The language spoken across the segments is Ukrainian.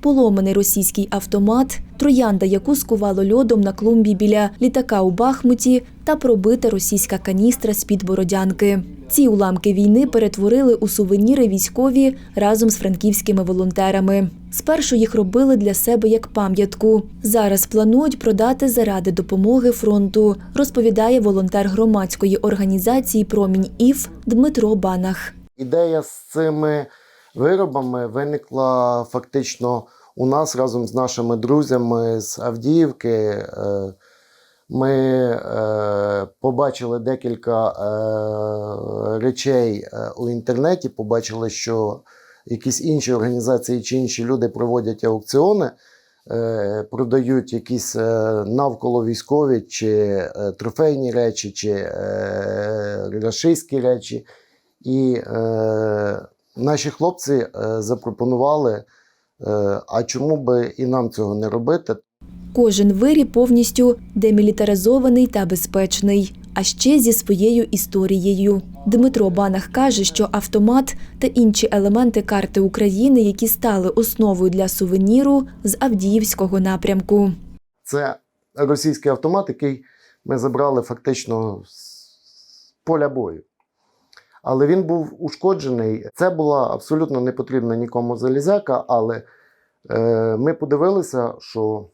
Поломаний російський автомат, троянда, яку скувало льодом на клумбі біля літака у Бахмуті, та пробита російська каністра з-під Бородянки. Ці уламки війни перетворили у сувеніри військові разом з франківськими волонтерами. Спершу їх робили для себе як пам'ятку. Зараз планують продати заради допомоги фронту, розповідає волонтер громадської організації Промінь ІФ Дмитро Банах. Ідея з цими виробами виникла фактично у нас разом з нашими друзями з Авдіївки. Е, Ми е, побачили декілька е, речей у інтернеті, побачили, що якісь інші організації чи інші люди проводять аукціони, продають якісь навколо військові чи трофейні речі, чи рашистські речі. І наші хлопці е, запропонували, е, а чому би і нам цього не робити? Кожен виріб повністю демілітаризований та безпечний, а ще зі своєю історією. Дмитро Банах каже, що автомат та інші елементи карти України, які стали основою для сувеніру з Авдіївського напрямку. Це російський автомат, який ми забрали фактично з поля бою. Але він був ушкоджений. Це була абсолютно не потрібна нікому залізяка, але е, ми подивилися, що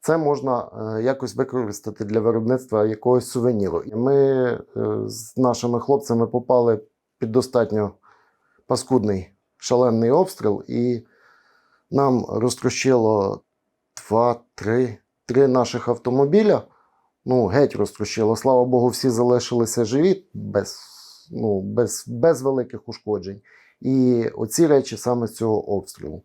це можна е, якось використати для виробництва якогось сувеніру. Ми е, з нашими хлопцями попали під достатньо паскудний шалений обстріл, і нам розтрощило два, три, три наших автомобіля. Ну, геть розтрощило. Слава Богу, всі залишилися живі без, ну, без, без великих ушкоджень. І оці речі саме з цього обстрілу.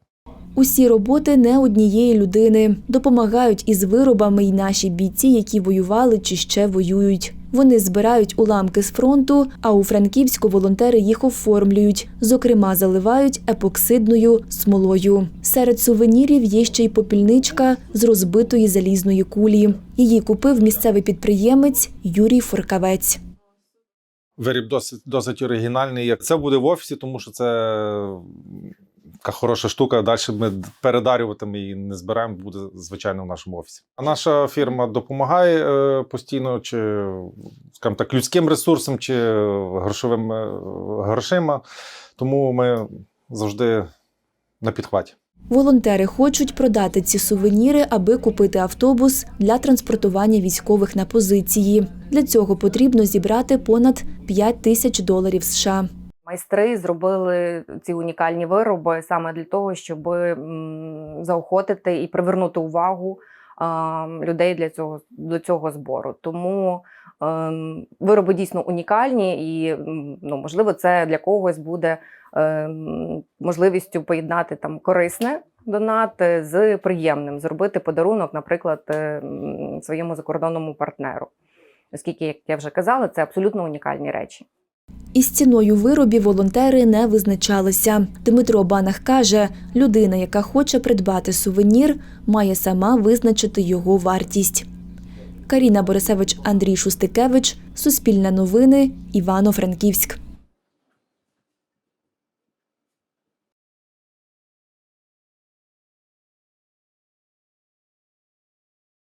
Усі роботи не однієї людини. Допомагають із виробами й наші бійці, які воювали чи ще воюють. Вони збирають уламки з фронту, а у Франківську волонтери їх оформлюють. Зокрема, заливають епоксидною смолою. Серед сувенірів є ще й попільничка з розбитої залізної кулі. Її купив місцевий підприємець Юрій Форкавець. Виріб досить, досить оригінальний. Як Це буде в офісі, тому що це така хороша штука. Далі ми передарюватиме і не збираємо, буде звичайно в нашому офісі. А наша фірма допомагає е, постійно, чи скажімо так, людським ресурсом, чи грошовим е, грошима. Тому ми завжди на підхваті. Волонтери хочуть продати ці сувеніри, аби купити автобус для транспортування військових на позиції. Для цього потрібно зібрати понад 5 тисяч доларів США. Майстри зробили ці унікальні вироби саме для того, щоб заохотити і привернути увагу людей для цього, до цього збору. Тому ем, вироби дійсно унікальні, і ну, можливо, це для когось буде ем, можливістю поєднати там корисне донат з приємним, зробити подарунок, наприклад, ем, своєму закордонному партнеру. Оскільки, як я вже казала, це абсолютно унікальні речі. Із ціною виробів волонтери не визначалися. Дмитро Банах каже, людина, яка хоче придбати сувенір, має сама визначити його вартість. Каріна Борисевич, Андрій Шустикевич, Суспільне новини, Івано-Франківськ.